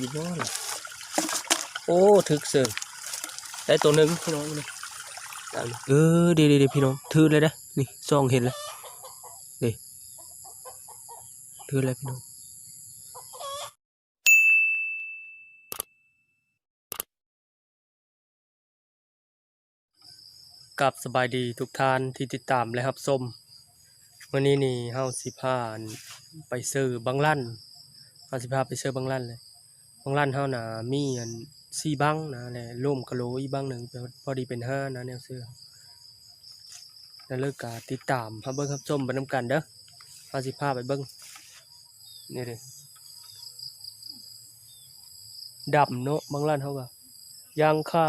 อีบ่ล่ะโอ้ถึกเสือได้ตัวหนึ่งพี่น้องนี่ตามนี้เออเดี๋ยวเดี๋ยวพี่น้องถือเลยนะนี่ซองเห็นแล้วนี่ถือเลยพี่น้องกับสบายดีทุกท่านที่ติดตามและรับชมวันนี้นี่เฮาสิพานไปซื้อบางลั่นเฮาสิพาไปซื้อบางลั่นเลย บางร้านเฮาน่ะมีอัน4บังนะแหละร่มกะโหลอีกบังหนึ่งพอดีเป็นห้านะแนวเสื้อแล้วเลิกกะติดตามพาเบิ่งครับชมไปนํกันเด้อเฮาสิพาไปเบิ่งนี่เด้ดำเนาะบางร้านเฮาก็ยางค่า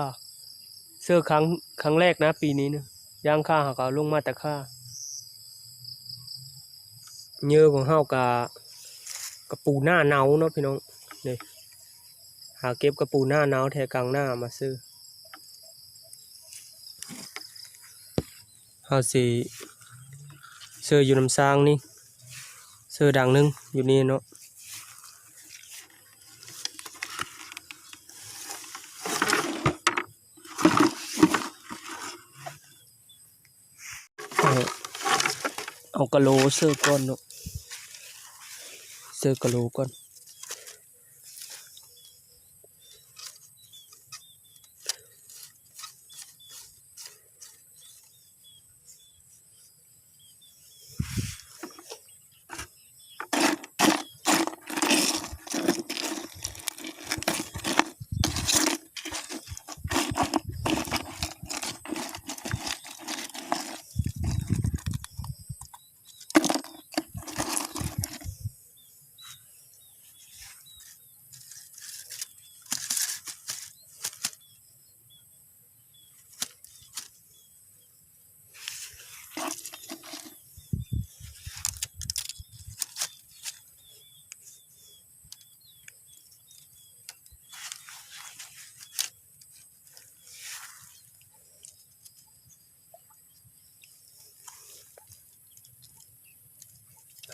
เสื้อครั้งครั้งแรกนะ ปีนี้เนะยางค่าเฮาก็ลงมาแต่ค่าเยื่อของเฮากะกระปูหน้าเนาเนาะพี่น้องนี่าเก็บกระปูหน้าหนาวแทกลางหน้ามาซื้อเฮาสิซื้ออยู่น้ำซางนี่ซื้อดังนึงอยู่นี่เนาะเอากะโหลซื้อก่อนเนาะซื้อกะโหลก่อน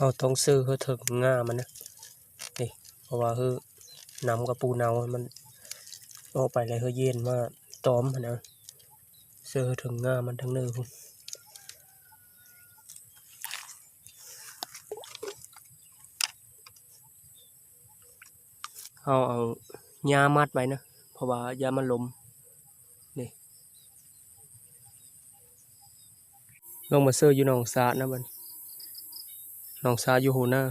เราต้องซื้อเพื่อถึงง่ามันนะนี่เพราะว่าเฮือนำกับปูเนามันออกไปแล้วเฮือเย็นมาตอมนะซื้อถึงง่ามันทั้งเนื้อพุ่นเอาเอายามัดไว้นะ เพราะว่ายามันลมนี่ลงมาซื้ออยู่หนองสานะบัน น้องสาวอยู่หูหน้า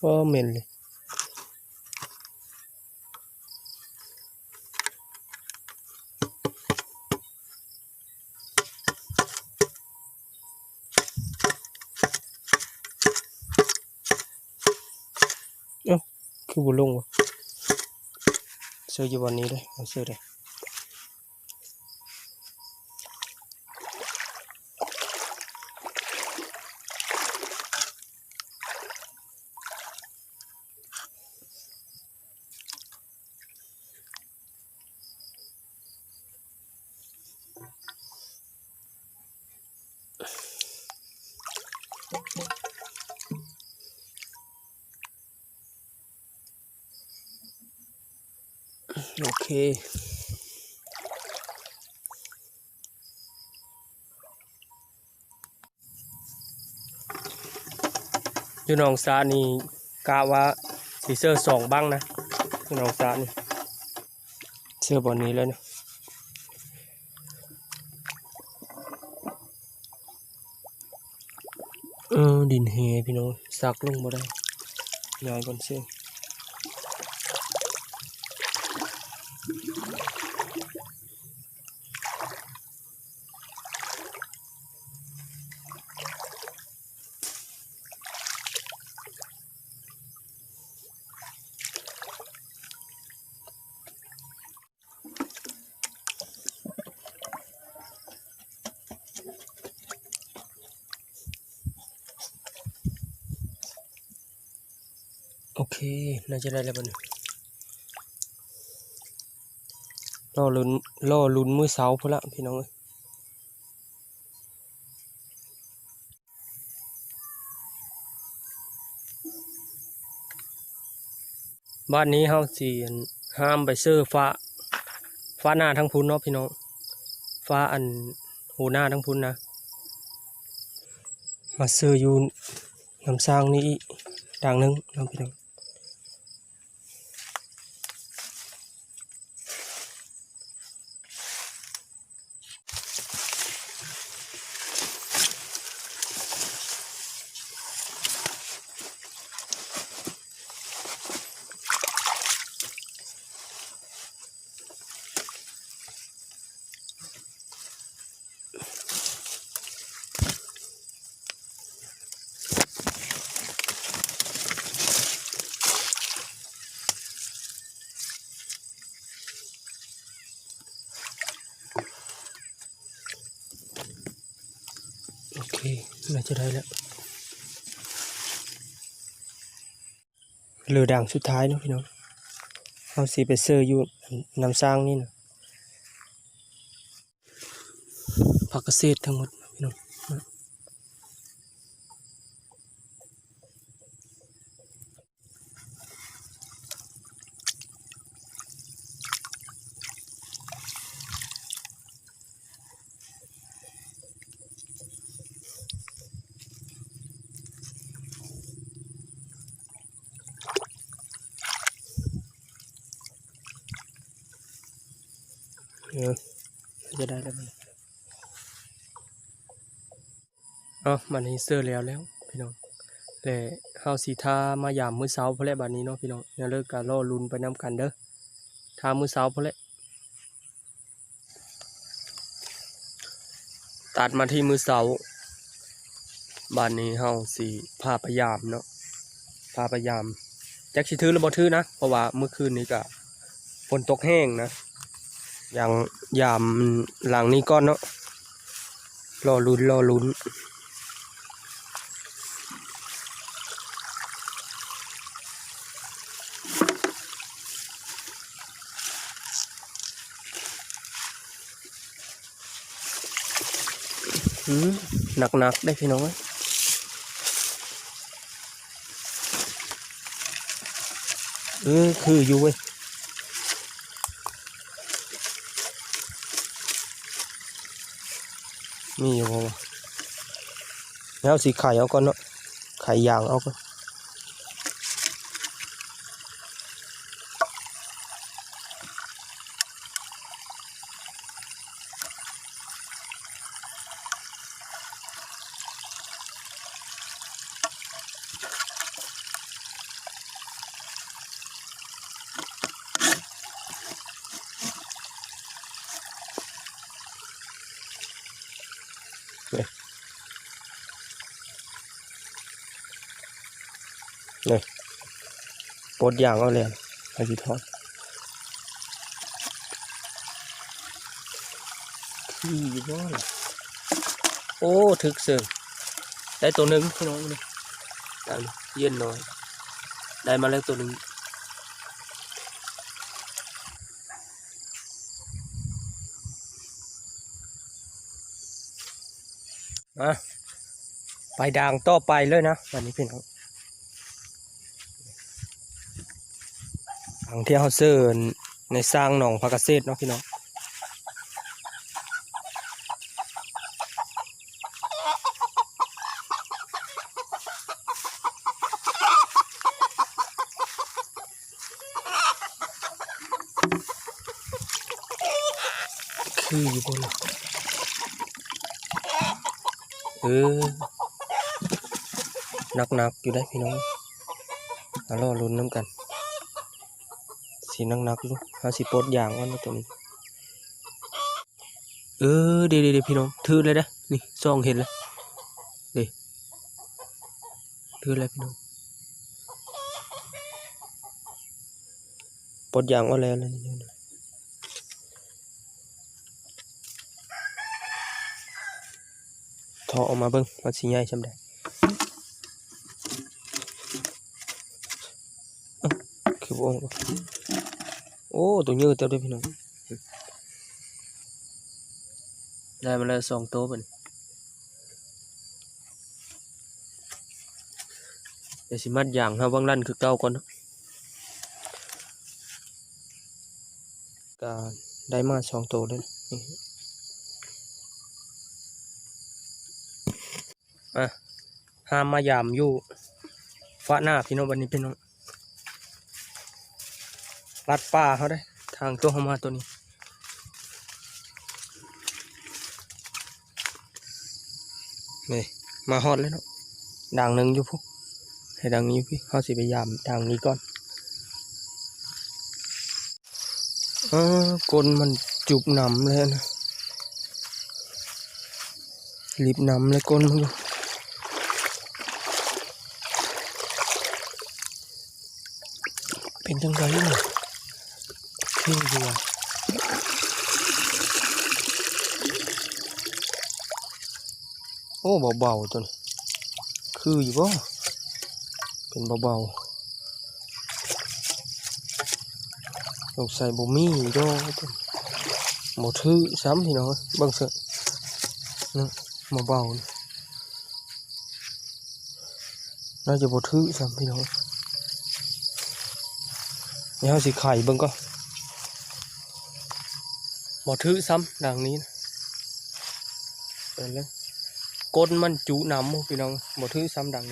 โอ้เหม็นเลยคือ บุลงวะเสื้ออยู่วันนี้เลยเสื้อเลย โอเค อยู่หนองสานี่กะว่าสีเสื้อสองบ้างนะอยู่หนองสานี่เสื้อบอลนี้เลยนะเออดินเฮพี่น้องซักลงบ่ได้ย้ายก่อนเสื้อ โอเค น่าจะได้แล้วบัดนโอเคล่อลุ้นล่อลุนมือเสาพุ่นละพี่น้องเอ้ยบ้านนี้เฮาสิอั่นห้ามไปเซื้อฟ้า ฟ้าหน้าทั้งพุ้นเนาะพี่น้อง ฟ้าอันหูหน้าทั้งพุ้นนะ มาเซื้ออยู่น้ำสร้างนี้อีกด่างหนึงเน้องพี่น้อง โอเค น่าจะได้แล้วเหลือด่างสุดท้ายนะพี่น้องเอาสีไปเซอร์อยู่น้ำสร้างนี่นะผักเกษตรทั้งหมดพี่น้องนะเออน่า จะได้แล้วมันเอามันนี้เซอร์แล้วแล้วพี่น้องและเฮาสีทามายามมื้อเช้าพอแล้วบัดนี้เนาะพี่น้องอย่าเลิกการรอลุ้นไปนํกันเด้อทามื้อเช้าพอแล้วตัดมาที่มือเช้าบ้านนี้เฮาสิพาไปยามเนาะพาไปยามแจักสิถือหรือบ่ถือนะ เพราะว่าเมื่อคืนนี้ก็ฝนตกแห้งนะ อย่างยามหลังนี้ก้อนเนาะรอลุ้นรอลุ้นอืมหนักหนักๆได้พี่น้องเอ้ยเออคืออยู่เว้ย มีอยู่บ่วะแล้วสีไข่เอาก่อนเนาะไข่ยางเอาก่อน นี่ปลดยางเอาเลยไอ้ที่ทอดขี้บ้อนโอ้ถึกเสิงได้ตัวหนึ่งพี่น้องนี่ได้เย็นหน่อย ได้มาแล้วตัวหนึ่ง อะไปด่างต่อไปเลยนะวันนี้พี่น้องทางที่เขาซื้อในสร้างหนองพักเกษตรเนาะพี่น้องคืออยู่บนน่ะ เออหนักๆอยู่ได้พี่น้องมารอลุ้นน้ำกัน สีนักๆอยู่หาสิปลดยางว่าตัวนี้ เออเดี๋ยวเดี๋ยวพี่น้องถือเลยนะนี่ซองเห็นเลยเดี๋ยวถือเลยพี่น้องปลดยางว่าแล้วเลยนี่นะ ถอออกมาเบิ่งมันสิใหญ่ซำใดเอ้าคือบ่ออกวะโอ้ตัวเยอะเต็มเลยพี่น้องได้มาแล้วสองตัวเป็นเดี๋ยวสิมัดอย่างครับางลั่นคือเก้าก่อนนะก็ได้มาสองตัวเลยนี่ะนี่ อะห้ามมายามอยู่ฟ้าหน้าพี่น้องวันนี้พี่น้องลัดป่าเขาได้ ทางตัวเขามาตัวนี้นี่มาฮอดแล้วเนาะด่างหนึ่งอยู่พวกให้ด่างนี้พี่เขาสิไปยามด่างนี้ก่อนเออกลนมันจุบหนำเลยนะรีบหนำเลยกลนมันอยู่ เป็นจังไงเนี่ยขึ้นอยู่อโอ้เบาๆตัวนี้คืออยู่บ่เป็นเบาๆสงใสัยบ่มีดอกตัวนี้บ่อซ้ำพี่น้องบิ่งเถอะนะเบาๆนี่น่าจะบ่ถือซ้ำพี่น้อง เดี๋ยวเราสิไข่เบิ่งก็บ่ถือซ้ำดังนี้นะเปิดเลยก้นมันจุน้ำพี่น้องบอทือซ้ำดัง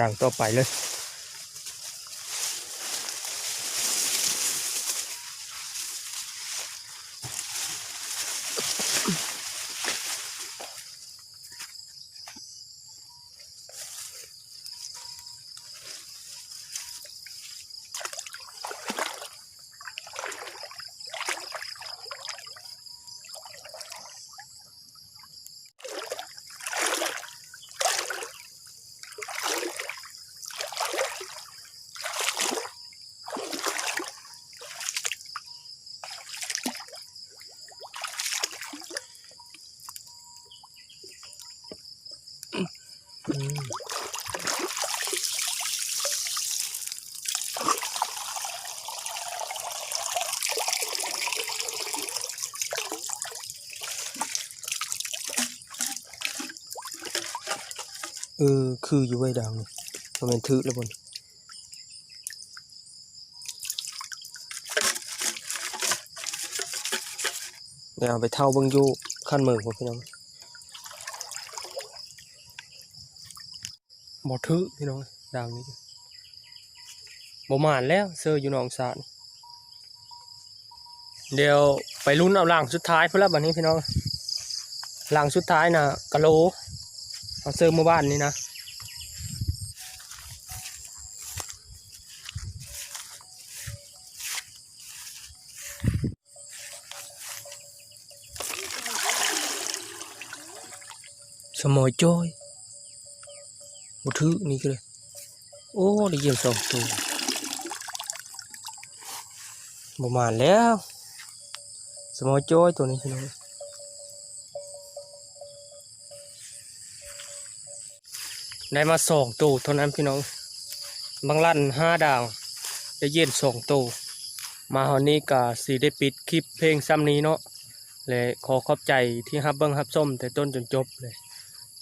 ดังต่อไปเลย เออ คืออยู่ไว้ดังนี่มันเป็นทึแล้วบนเดี๋ยวเอาไปเท่าเบิ่งยู่ขั้นมืองพวกพี่น้อง บ่ทึพี่น้องดังนี้บ่มานแล้วเซอร์อยู่หนองสารเดี๋ยวไปลุ้นเอาหลังสุดท้ายพุ่นละบัดนี้พี่น้องหลังสุดท้ายน่ะกะโหลเอาเซอร์เมื่อบ้านนี้นะสมอยจ้อย บถือนี่ก็เลย โอ้ได้ยินสองตัวประมาณแล้ว สมอจ้อยตัวนี้พี่น้องได้มาสองตัวเท่านั้นพี่น้อง บางลั่นห้าดาวได้เย็นสองตัวมาหอนนี้ก็สีได้ปิดคลิปเพลงซ้ำนี้เนาะเลยขอขอบใจที่ฮับเบิ้งฮับส้มแต่ต้นจนจบเลย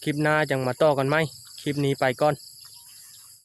คลิปหน้าจังมาต่อกันไหม คลิปนี้ไปก่อน